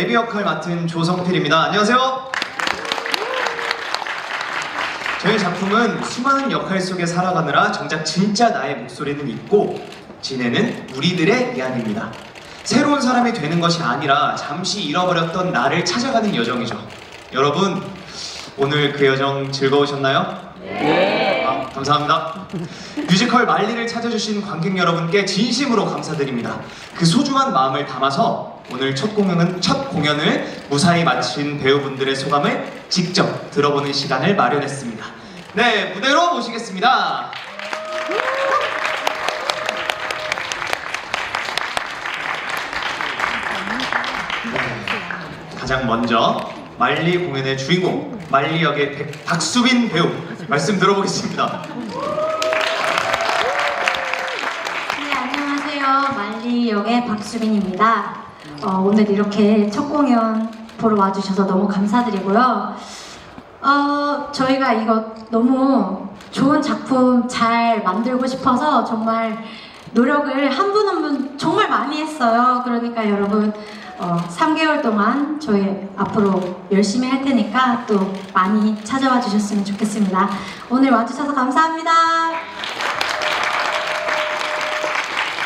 레비 역할 맡은 조성필입니다. 안녕하세요. 저희 작품은 수많은 역할 속에 살아가느라 정작 진짜 나의 목소리는 있고 지내는 우리들의 이야기입니다. 새로운 사람이 되는 것이 아니라 잠시 잃어버렸던 나를 찾아가는 여정이죠. 여러분, 오늘 그 여정 즐거우셨나요? 네. 아, 감사합니다. 뮤지컬 말리를 찾아주신 관객 여러분께 진심으로 감사드립니다. 그 소중한 마음을 담아서 오늘 첫 공연은 첫 공연을 무사히 마친 배우분들의 소감을 직접 들어보는 시간을 마련했습니다. 네, 무대로 모시겠습니다. 네, 가장 먼저 말리 공연의 주인공 말리 역의 백- 박수빈 배우 말씀 들어보겠습니다. 네, 안녕하세요. 말리 역의 박수빈입니다. 어, 오늘 이렇게 첫 공연 보러 와주셔서 너무 감사드리고요. 어, 저희가 이거 너무 좋은 작품 잘 만들고 싶어서 정말 노력을 한 분 한 분 정말 많이 했어요. 그러니까 여러분, 어, 3개월 동안 저희 앞으로 열심히 할 테니까 또 많이 찾아와 주셨으면 좋겠습니다. 오늘 와주셔서 감사합니다.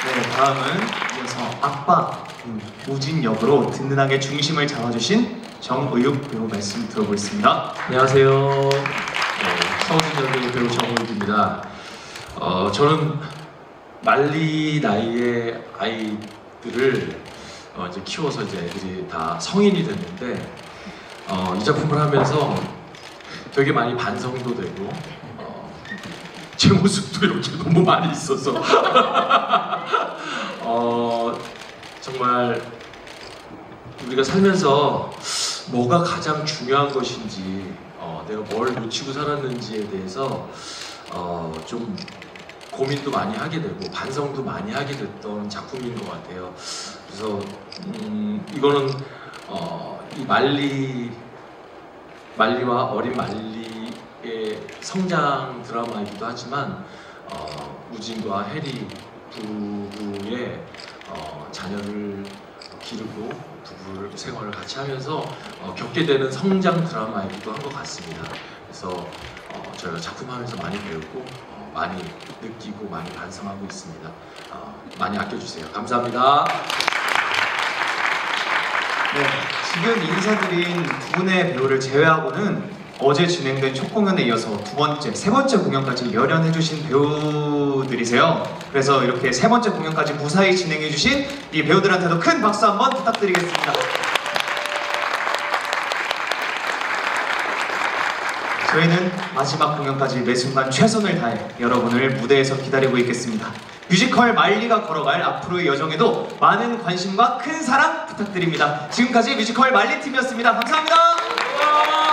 네, 다음은 이어서 아빠 음, 우진 역으로 든든하게 중심을 잡아주신 정의욱 배우 말씀 들어보겠습니다. 안녕하세요. 네, 서울신연대 배우 정우입니다. 어, 저는 말리 나이의 아이들을 어, 이제 키워서 이제 애들이 다 성인이 됐는데 어, 이 작품을 하면서 되게 많이 반성도 되고 어, 제 모습도 이렇게 너무 많이 있어서 어, 정말 우리가 살면서 뭐가 가장 중요한 것인지 어, 내가 뭘 놓치고 살았는지에 대해서 어, 좀 고민도 많이 하게 되고 반성도 많이 하게 됐던 작품인 것 같아요. 그래서 음, 이거는 어, 이 말리 말리와 어린 말리의 성장 드라마이기도 하지만 어, 우진과 해리 부부의 어, 자녀를 기르고 부부 생활을 같이 하면서 어, 겪게 되는 성장 드라마이기도 한 것 같습니다. 그래서 어, 저희가 작품하면서 많이 배우고 어, 많이 느끼고 많이 반성하고 있습니다. 어, 많이 아껴주세요. 감사합니다. 네, 지금 인사드린 두 분의 배우를 제외하고는 어제 진행된 첫 공연에 이어서 두 번째, 세 번째 공연까지 열연해주신 배우들이세요. 그래서 이렇게 세 번째 공연까지 무사히 진행해주신 이 배우들한테도 큰 박수 한번 부탁드리겠습니다. 저희는 마지막 공연까지 매 순간 최선을 다해 여러분을 무대에서 기다리고 있겠습니다. 뮤지컬 말리가 걸어갈 앞으로의 여정에도 많은 관심과 큰 사랑 부탁드립니다. 지금까지 뮤지컬 말리 팀이었습니다. 감사합니다.